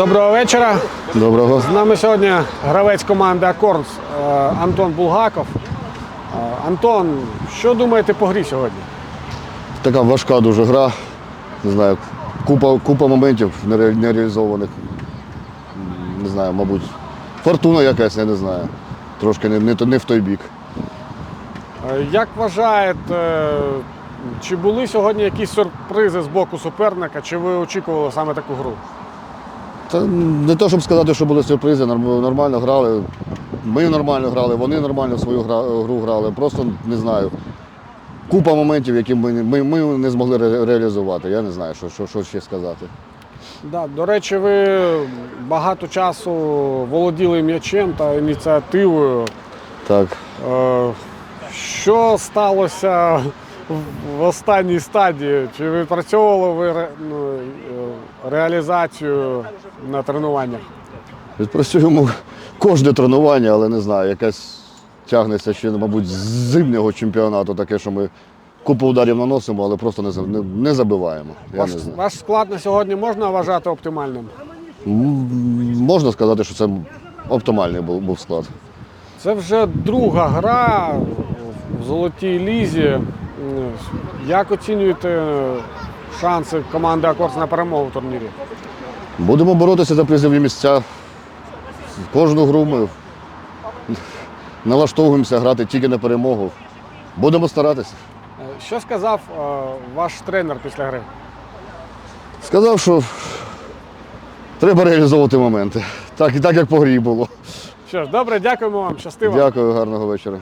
Доброго вечора. Доброго. З нами сьогодні гравець команди Акордс е, Антон Булгаков. Е, Антон, що думаєте по грі сьогодні? Така важка дуже гра. Не знаю, купа, купа моментів нереалізованих. Не знаю, мабуть, фортуна якась, я не знаю. Трошки не, не, не в той бік. Е, Як вважаєте, чи були сьогодні якісь сюрпризи з боку суперника, чи ви очікували саме таку гру? Та не то, щоб сказати, що були сюрпризи, нормально грали. Ми нормально грали, вони нормально свою гру грали. Просто не знаю. Купа моментів, які ми, ми, ми не змогли ре- реалізувати. Я не знаю, що, що, що ще сказати. Да, до речі, ви багато часу володіли м'ячем та ініціативою. Так. Е, Що сталося в- останній стадії? Чи відпрацьовували ви ре- ну, е, реалізацію на тренуваннях? Відпрацюємо кожне тренування, але не знаю, якась тягнеться ще, мабуть, з зимнього чемпіонату, таке, що ми купу ударів наносимо, але просто не, за- не, не забиваємо. Я Ваш, не знаю. ваш склад на сьогодні можна вважати оптимальним? М, Можна сказати, що це оптимальний був, був склад. Це вже друга гра в золотій лізі. Як оцінюєте шанси команди Акорс на перемогу в турнірі? Будемо боротися за призові місця. Кожну гру ми налаштовуємося грати тільки на перемогу. Будемо старатися. Що сказав е, ваш тренер після гри? Сказав, що треба реалізовувати моменти. Так, і так як по грі було. Що ж, добре, дякуємо вам, щастиво. Дякую, гарного вечора.